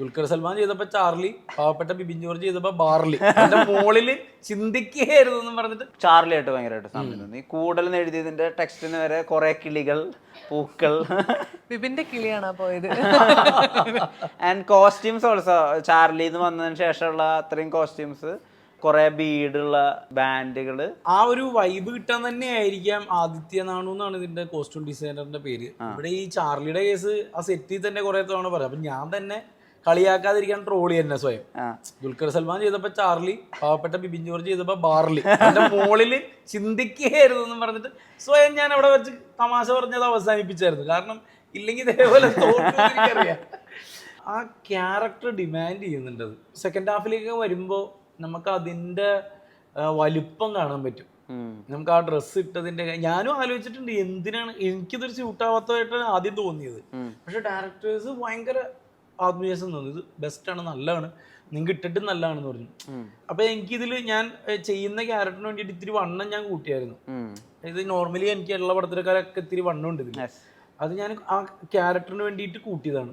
ദുൽഖർ സൽമാൻ ചെയ്തപ്പോ ചാർലി പാവപ്പെട്ട ബിബിൻ ജോർജ് ചെയ്തപ്പോ ബാർലി. എന്റെ മോളിൽ ചിന്തിക്കുകയായിരുന്നു എന്ന് പറഞ്ഞിട്ട് ചാർലി ആയിട്ട് ഭയങ്കരമായിട്ട് നീ കൂടുതലും കൂടുതൽ എഴുതിയതിന്റെ ടെക്സ്റ്റിന് വരെ കുറെ കിളികൾ പൂക്കൾ. ബിബിന്റെ കിളിയാണ് പോയത്. ആൻഡ് കോസ്റ്റ്യൂംസ് ഓൾസോ ചാർലി എന്ന് വന്നതിന് ശേഷമുള്ള അത്രയും കോസ്റ്റ്യൂംസ് കുറെ ബീഡുള്ള ബാൻഡുകൾ. ആ ഒരു വൈബ് കിട്ടാൻ തന്നെ ആയിരിക്കാം ആദിത്യ നാണു എന്നാണ് ഇതിന്റെ കോസ്റ്റ്യൂം ഡിസൈനറിന്റെ പേര്. ഇവിടെ ഈ ചാർലിയുടെ കേസ് ആ സെറ്റിൽ തന്നെ കുറെ തവണ പറയാം. അപ്പൊ ഞാൻ തന്നെ കളിയാക്കാതിരിക്കാൻ ട്രോളി തന്നെ സ്വയം. ദുൽഖർ സൽമാൻ ചെയ്തപ്പോ ചാർലി പാവപ്പെട്ട ബിബിൻ ജോർജ് ചെയ്തപ്പോ ബാർലി. എന്റെ മോളിൽ ചിന്തിക്കുകയായിരുന്നു എന്ന് പറഞ്ഞിട്ട് സ്വയം ഞാൻ അവിടെ വെച്ച് തമാശ പറഞ്ഞത് അവസാനിപ്പിച്ചായിരുന്നു. കാരണം ഇല്ലെങ്കിൽ ഇതേപോലെ ആ ക്യാരക്ടർ ഡിമാൻഡ് ചെയ്യുന്നുണ്ട് സെക്കൻഡ് ഹാഫിലേക്ക് വരുമ്പോൾ നമുക്ക് അതിന്റെ വലിപ്പം കാണാൻ പറ്റും. നമുക്ക് ആ ഡ്രസ്സ് ഇട്ടതിന്റെ ഞാനും ആലോചിച്ചിട്ടുണ്ട് എന്തിനാണ് എനിക്കിതൊരു സ്യൂട്ടാവാത്തതായിട്ടാണ് ആദ്യം തോന്നിയത്. പക്ഷെ ഡയറക്ടേഴ്സ് ഭയങ്കര ആത്മവിശ്വാസം തോന്നി ഇത് ബെസ്റ്റാണ് നല്ലതാണ്. നിങ്ങൾക്ക് ഇട്ടിട്ട് നല്ലതാണെന്ന് പറഞ്ഞു. അപ്പൊ എനിക്കിതിൽ ഞാൻ ചെയ്യുന്ന ക്യാരക്ടറിന് വേണ്ടിയിട്ട് ഇത്തിരി വണ്ണം ഞാൻ കൂട്ടിയായിരുന്നു. ഇത് നോർമലി എനിക്ക് എല്ലാ പടത്തിലൊക്കെ ഇത്തിരി വണ്ണം ഉണ്ട് ഇതിൽ അത് ഞാൻ ആ ക്യാരക്ടറിന് വേണ്ടിയിട്ട് കൂട്ടിയതാണ്.